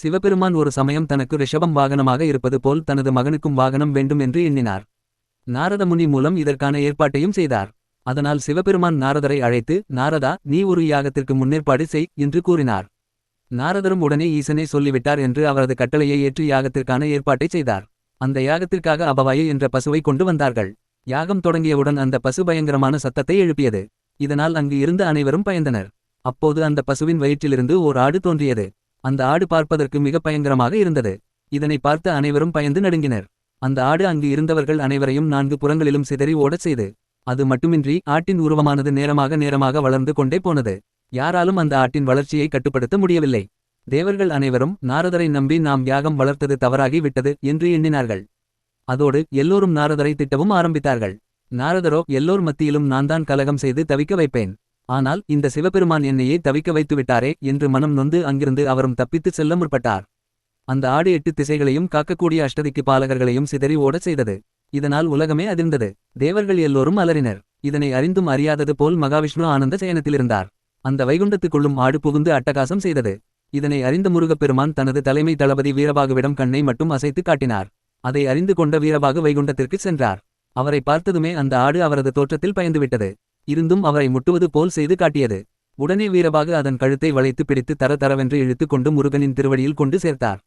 சிவபெருமான் ஒரு சமயம் தனக்கு ரிஷபம் வாகனமாக இருப்பது போல் தனது மகனுக்கும் வாகனம் வேண்டும் என்று எண்ணினார். நாரத முனி மூலம் இதற்கான ஏற்பாட்டையும் செய்தார். அதனால் சிவபெருமான் நாரதரை அழைத்து நாரதா நீ ஒரு யாகத்திற்கு முன்னேற்பாடு செய் என்று கூறினார். நாரதரும் உடனே ஈசனே சொல்லிவிட்டார் என்று அவரது கட்டளையை ஏற்று யாகத்திற்கான ஏற்பாட்டை செய்தார். அந்த யாகத்திற்காக அபவாயு என்ற பசுவை கொண்டு வந்தார்கள். யாகம் தொடங்கியவுடன் அந்த பசு பயங்கரமான சத்தத்தை எழுப்பியது. இதனால் அங்கு இருந்த அனைவரும் பயந்தனர். அப்போது அந்த பசுவின் வயிற்றிலிருந்து ஓர் ஆடு தோன்றியது. அந்த ஆடு பார்ப்பதற்கு மிக பயங்கரமாக இருந்தது. இதனை பார்த்த அனைவரும் பயந்து நடுங்கினர். அந்த ஆடு அங்கு இருந்தவர்கள் அனைவரையும் நான்கு புறங்களிலும் சிதறி ஓடச் செய்து அது மட்டுமின்றி ஆட்டின் உருவமானது நேரமாக நேரமாக வளர்ந்து கொண்டே போனது. யாராலும் அந்த ஆட்டின் வளர்ச்சியை கட்டுப்படுத்த முடியவில்லை. தேவர்கள் அனைவரும் நாரதரை நம்பி நாம் யாகம் வளர்த்தது தவறாகி விட்டது என்று எண்ணினார்கள். அதோடு எல்லோரும் நாரதரை திட்டவும் ஆரம்பித்தார்கள். நாரதரோ எல்லோர் மத்தியிலும் நான் தான் கலகம் செய்து தவிக்க வைப்பேன். ஆனால் இந்த சிவபெருமான் என்னையே தவிக்க வைத்து விட்டாரே என்று மனம் நொந்து அங்கிருந்து அவரும் தப்பித்துச் செல்ல முற்பட்டார். அந்த ஆடு எட்டு திசைகளையும் காக்கக்கூடிய அஷ்டதிக்கு பாலகர்களையும் சிதறி ஓடச் செய்தது. இதனால் உலகமே அதிர்ந்தது. தேவர்கள் எல்லோரும் அலறினர். இதனை அறிந்தும் அறியாதது போல் மகாவிஷ்ணு ஆனந்த சயனத்திலிருந்தார். அந்த வைகுண்டத்துக்குள்ளும் ஆடு புகுந்து அட்டகாசம் செய்தது. இதனை அறிந்த முருகப்பெருமான் தனது தலைமை தளபதி வீரபாகுவிடம் கண்ணை மட்டும் அசைத்து காட்டினார். அதை அறிந்து கொண்ட வீரபாகு வைகுண்டத்திற்கு சென்றார். அவரை பார்த்ததுமே அந்த ஆடு அவரது தோற்றத்தில் பயந்துவிட்டது. இருந்தும் அவரை முட்டுவது போல் செய்து காட்டியது. உடனே வீரபாகு அதன் கழுத்தை வளைத்து பிடித்து தர தரவென்று இழுத்துக் கொண்டு முருகனின் திருவடியில் கொண்டு சேர்த்தார்.